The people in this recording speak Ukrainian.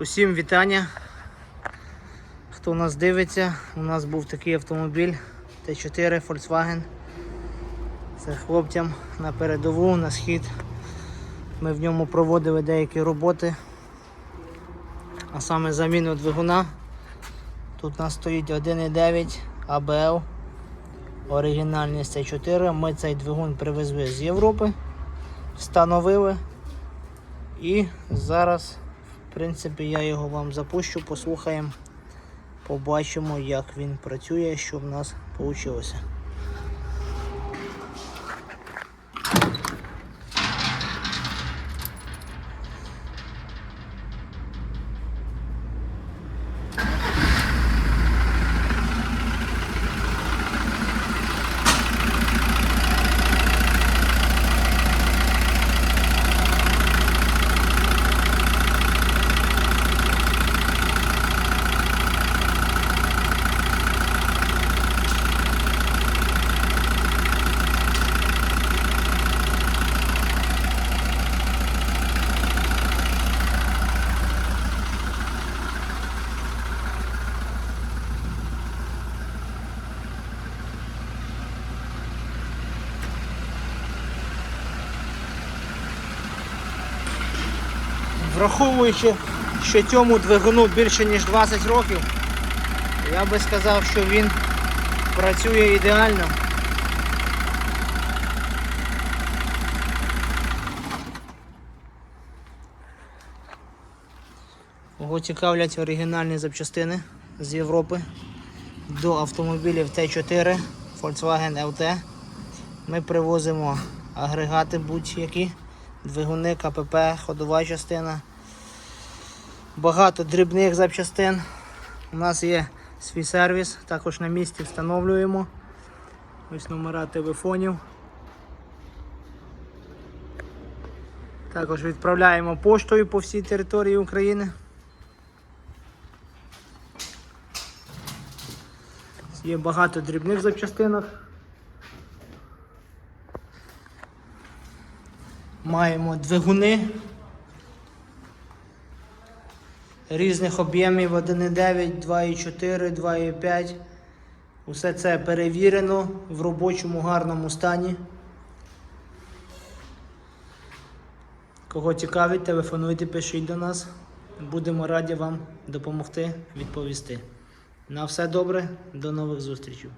Усім вітання. Хто нас дивиться, у нас був такий автомобіль Т4 Volkswagen. Це хлопцям на передову, на схід. Ми в ньому проводили деякі роботи, а саме заміну двигуна. Тут у нас стоїть 1,9 АБЛ. Оригінальний Т4. Ми цей двигун привезли з Європи, встановили. І зараз, в принципі, я його вам запущу, послухаємо, побачимо, як він працює, що в нас вийшло. Враховуючи, що цьому двигуну більше ніж 20 років, я би сказав, що він працює ідеально. Його цікавлять оригінальні запчастини з Європи до автомобілів Т4 Volkswagen LT. Ми привозимо агрегати будь-які, двигуни, КПП, ходова частина. Багато дрібних запчастин. У нас є свій сервіс, також на місці встановлюємо. Ось номера телефонів. Також відправляємо поштою по всій території України. Є багато дрібних запчастинок. Маємо двигуни різних об'ємів 1,9, 2,4, 2,5. Усе це перевірено в робочому гарному стані. Кого цікавить, телефонуйте, пишіть до нас. Будемо раді вам допомогти відповісти. На все добре, до нових зустрічей.